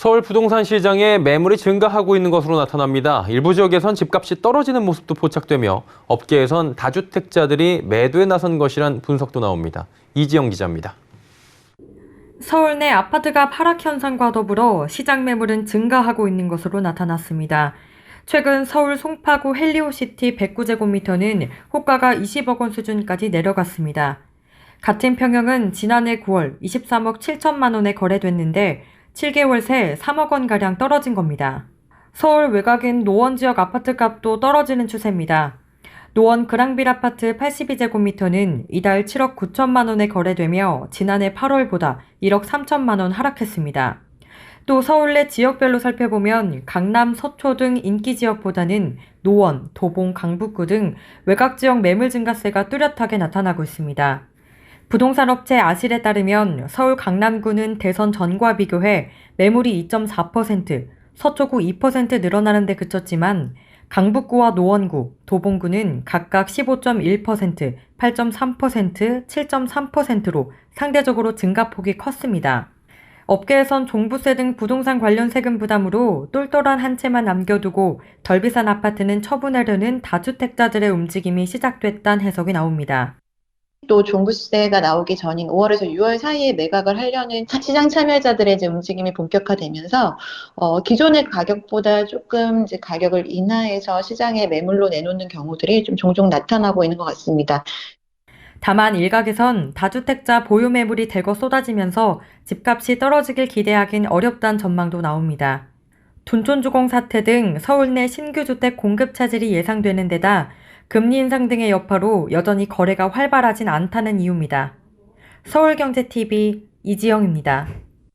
서울 부동산 시장에 매물이 증가하고 있는 것으로 나타납니다. 일부 지역에선 집값이 떨어지는 모습도 포착되며 업계에선 다주택자들이 매도에 나선 것이란 분석도 나옵니다. 이지영 기자입니다. 서울 내 아파트가 하락 현상과 더불어 시장 매물은 증가하고 있는 것으로 나타났습니다. 최근 서울 송파구 헬리오시티 109제곱미터는 호가가 20억 원 수준까지 내려갔습니다. 같은 평형은 지난해 9월 23억 7천만 원에 거래됐는데 7개월 새 3억 원가량 떨어진 겁니다. 서울 외곽인 노원 지역 아파트 값도 떨어지는 추세입니다. 노원 그랑빌 아파트 82제곱미터는 이달 7억 9천만 원에 거래되며 지난해 8월보다 1억 3천만 원 하락했습니다. 또 서울 내 지역별로 살펴보면 강남, 서초 등 인기 지역보다는 노원, 도봉, 강북구 등 외곽 지역 매물 증가세가 뚜렷하게 나타나고 있습니다. 부동산 업체 아실에 따르면 서울 강남구는 대선 전과 비교해 매물이 2.4%, 서초구 2% 늘어나는 데 그쳤지만 강북구와 노원구, 도봉구는 각각 15.1%, 8.3%, 7.3%로 상대적으로 증가폭이 컸습니다. 업계에선 종부세 등 부동산 관련 세금 부담으로 똘똘한 한 채만 남겨두고 덜 비싼 아파트는 처분하려는 다주택자들의 움직임이 시작됐다는 해석이 나옵니다. 또 종부세가 나오기 전인 5월에서 6월 사이에 매각을 하려는 시장 참여자들의 이제 움직임이 본격화되면서 어, 기존의 가격보다 조금 이제 가격을 인하해서 시장에 매물로 내놓는 경우들이 좀 종종 나타나고 있는 것 같습니다. 다만 일각에선 다주택자 보유 매물이 대거 쏟아지면서 집값이 떨어지길 기대하긴 어렵다는 전망도 나옵니다. 둔촌주공 사태 등 서울 내 신규 주택 공급 차질이 예상되는 데다 금리 인상 등의 여파로 여전히 거래가 활발하진 않다는 이유입니다. 서울경제TV 이지영입니다.